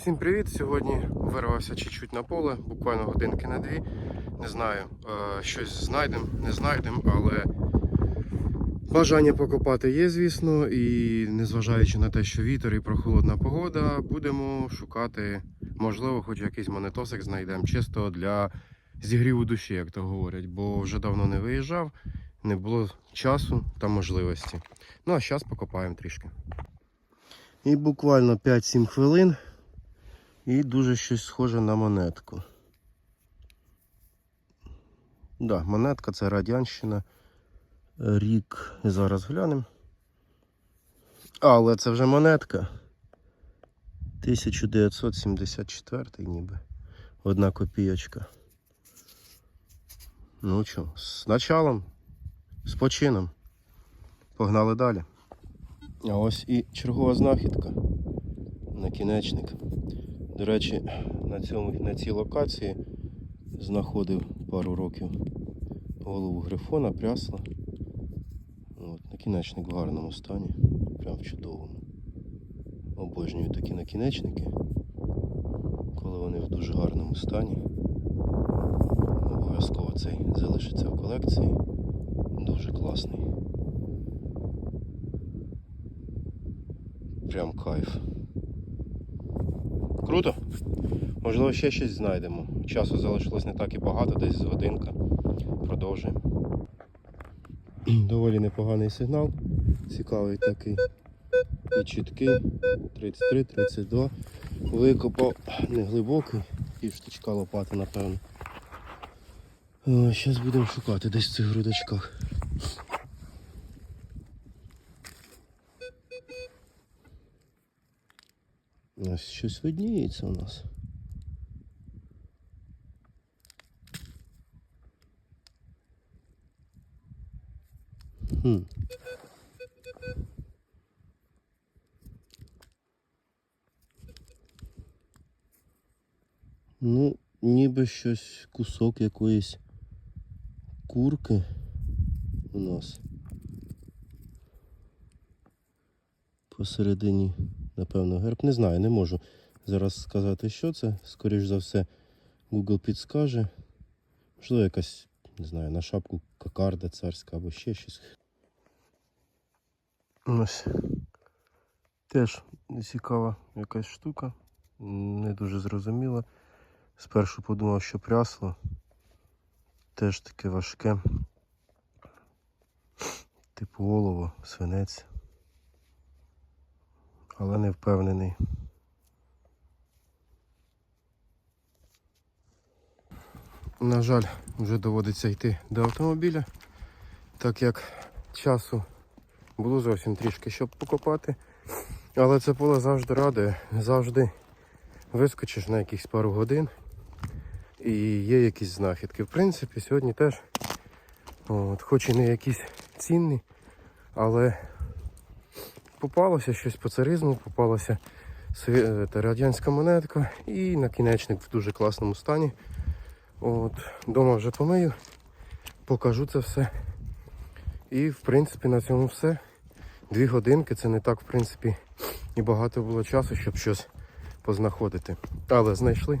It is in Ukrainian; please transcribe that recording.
Всім привіт! Сьогодні вирвався чуть-чуть на поле, буквально годинки на дві. Не знаю, е, щось знайдемо, не знайдемо, але бажання покопати є, звісно, і незважаючи на те, що вітер і прохолодна погода, будемо шукати, можливо, хоч якийсь монетосик знайдемо, чисто для зігріву душі, як то говорять, бо вже давно не виїжджав, не було часу та можливості. Ну а зараз покопаємо трішки. І буквально 5-7 хвилин. І дуже щось схоже на монетку. Да, монетка це Радянщина. Рік. Зараз глянемо. Але це вже монетка. 1974 ніби. Одна копійочка. Ну що, з началом, з почином. Погнали далі. А ось і чергова знахідка. Накінечник. До речі, на, цьому, на цій локації знаходив пару років голову грифона, прясла. От, накінечник в гарному стані, прям в чудовому. Обожнюю такі накінечники, коли вони в дуже гарному стані. Обов'язково цей залишиться в колекції. Дуже класний. Прям кайф. Круто. Можливо, ще щось знайдемо. Часу залишилось не так і багато, десь з годинка. Продовжуємо. Доволі непоганий сигнал. Цікавий такий. І чіткий. 33-32. Викопав неглибокий. І штучка лопати, напевно. Зараз будемо шукати десь в цих грудочках. Ось щось видніється у нас. Хм. Ну, ніби щось кусок якоїсь курки у нас. Посередині, напевно, герб. Не знаю, не можу зараз сказати, що це. Скоріш за все, Google підскаже. Можливо, якась, не знаю, на шапку кокарда царська або ще щось. Ось. Теж цікава якась штука. Не дуже зрозуміла. Спершу подумав, що прясло. Теж таке важке. Типу олово, свинець. Але не впевнений. На жаль, вже доводиться йти до автомобіля, так як часу було зовсім трішки, щоб покопати. Але це поле завжди радує, завжди вискочиш на якісь пару годин і є якісь знахідки. В принципі, сьогодні теж, от, хоч і не якісь цінні, але попалося щось по царизму, попалася та радянська монетка і накінечник в дуже класному стані. От, Дома вже помию, покажу це все. І в принципі на цьому все. Дві годинки це не так, в принципі, і багато було часу, щоб щось познаходити. Але знайшли.